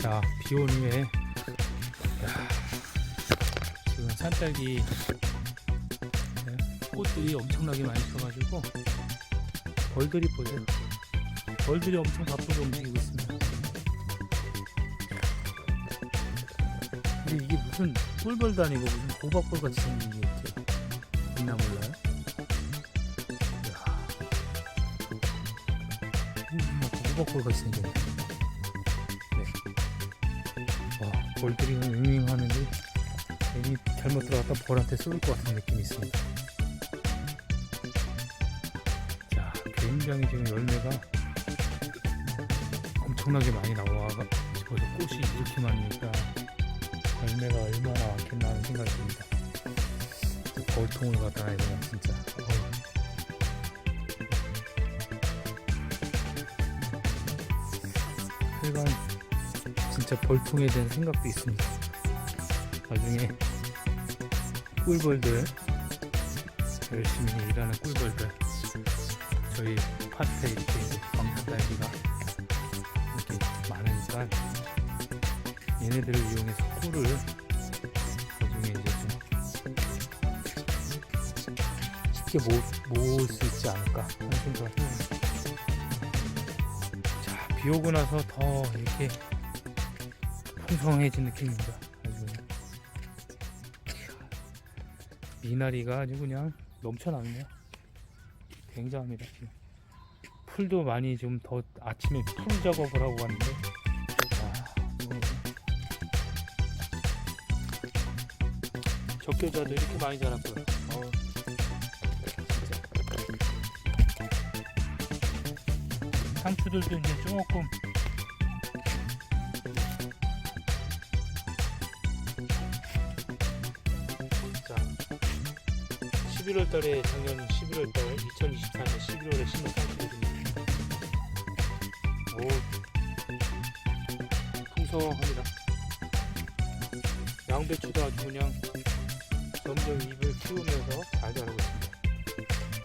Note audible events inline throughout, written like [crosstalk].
자, 비 온 후에 야, 지금 산딸기 네, 꽃들이 엄청나게 많이 펴가지고 벌들이 보세요. 벌들이 엄청 바쁘게 움직이고 있습니다. 근데 이게 무슨 꿀벌도 아니고 무슨 호박벌 같이 생긴 게 이렇게 있나 몰라요? 호박벌 같이 생겼네. 와, 벌들이 윙윙 하는데 괜히 잘못 들어갔다 벌한테 쏠 것 같은 느낌이 있습니다. 자, 굉장히 지금 열매가 엄청나게 많이 나와가지고 꽃이 이렇게 많으니까 열매가 얼마나 많겠나 하는 생각이 듭니다. 벌통을 갖다 놔야 되나 진짜. 어휴. 하여간 진짜 벌통에 대한 생각도 있습니다. 나중에 꿀벌들 열심히 일하는 꿀벌들 저희 밭에 이렇게 이제 광산딸기가 이렇게 많으니까 얘네들을 이용해서 꿀을 나중에 이제 좀 쉽게 모, 모을 수 있지 않을까 하는 생각을 해요. 자, 비 오고 나서 더 이렇게 풍성해진 느낌입니다. 아주. 미나리가 아주 그냥 넘쳐나네요. 굉장합니다. 지금. 풀도 많이 좀 더 아침에 풀 작업을 하고 왔는데 아, 이거 적겨자도 이렇게 많이 자랐고요. 진짜. 상추들도 이제 조금 11월 달에 작년 11월 달 2024년 11월에 심은 상추들입니다. 오, 풍성합니다. 양배추도 아주 그냥 점점 잎을 키우면서 잘 자라고 있습니다.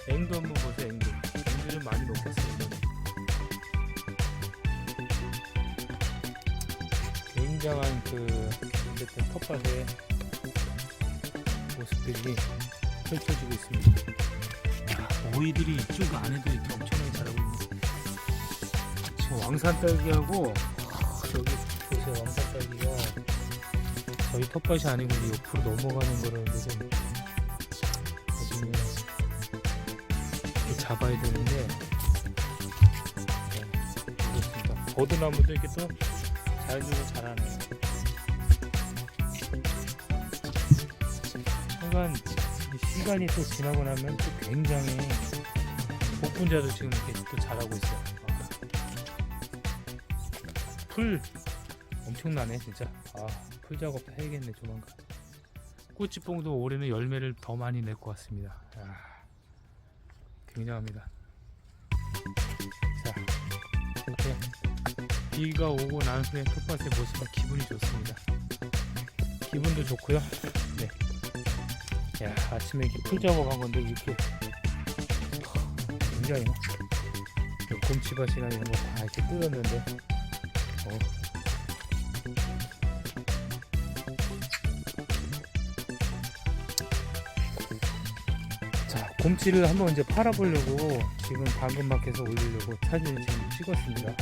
앵도 한번 보세요, 앵도. 앵도를 많이 먹겠습니다. 굉장한 그 어쨌든 텃밭의 모습들이 펼쳐지고 있습니다. 야, 오이들이 이쪽 안에도 이렇게 엄청나게 자라고 있는. 지금 왕산 딸기하고 아, 저기 보세요 왕산 딸기가 저희 텃밭이 아니고 이 옆으로 넘어가는 거를 지금 나중에 이렇게 잡아야 되는데 네, 그렇습니다. 버드나무도 이렇게 또잘 주고 자라네요. 이 시간이 또 지나고 나면 또 굉장히 복분자도 지금 이렇게 또 자라고 있어요. 아. 풀 엄청나네 진짜. 아, 풀 작업 해야겠네 조만간. 꽃지뽕도 올해는 열매를 더 많이 낼 것 같습니다. 아, 굉장합니다. 자, 이렇게 비가 오고 난 후에 텃밭의 모습은 기분이 좋습니다. 기분도 좋고요. 네. 야 아침에 이렇게 풀 작업한 건데 이렇게 굉장히 요 곰치밭이나 이런 거 다 이렇게 뜯었는데 어. 자 곰치를 한번 이제 팔아보려고 지금 당근마켓에 올리려고 사진을 지금 찍었습니다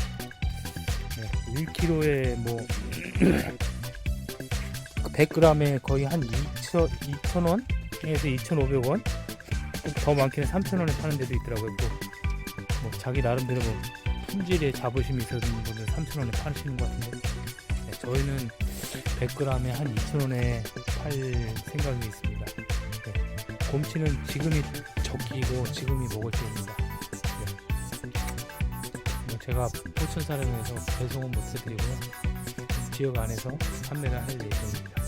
네, 1kg에 뭐 [clears throat] 100g에 거의 한 2,000, 2,000 원에서 2,500원 더 많게는 3,000원에 파는 데도 있더라고요 뭐, 뭐 자기 나름대로 뭐 품질에 자부심이 있는 분들 3,000원에 파시는 것 같은데 네, 저희는 100g에 한 2,000원에 팔 생각이 있습니다 네, 곰치는 지금이 적기고 지금이 먹을 때입니다 네. 뭐 제가 포천 사람에서 배송은 못 해드리고요 지역 안에서 판매를 할 예정입니다 네.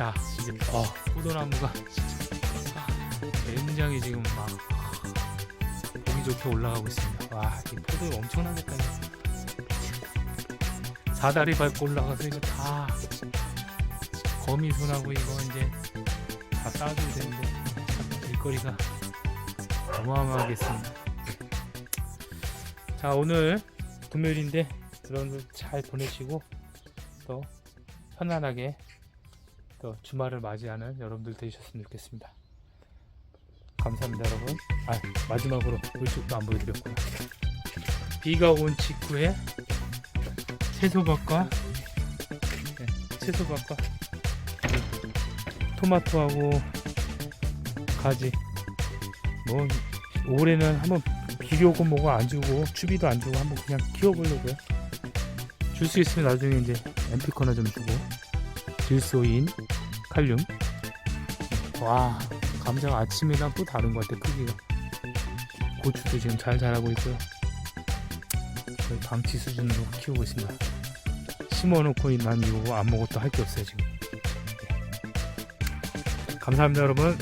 자 이제 어, 포도나무가 아, 굉장히 지금 막 보기 좋게 올라가고 있습니다. 와, 이 포도 엄청나겠다. 사다리 밟고 올라가서 이거 다 거미손하고 이거 이제 다 따줘야 되는데 참 일거리가 어마어마하겠습니다. 자, 오늘 금요일인데 여러분들 잘 보내시고 또 편안하게 또 주말을 맞이하는 여러분들 되셨으면 좋겠습니다. 감사합니다 여러분. 아 마지막으로 이쪽도 안 보여드렸구나. 비가 온 직후에 채소밭과 네, 채소밭과 토마토하고 가지 뭐 올해는 한번 비료 오고 뭐가 안 주고 추비도 안 주고 한번 그냥 키워보려고요. 줄 수 있으면 나중에 이제 엠피커나 좀 주고 질소인 칼륨. 와 감자가 아침이랑 또 다른 것 같아 크기가. 고추도 지금 잘 자라고 있고요. 거의 방치 수준으로 키우고 있습니다. 심어놓고 난 이거 아무것도 할 게 없어요 지금. 네. 감사합니다 여러분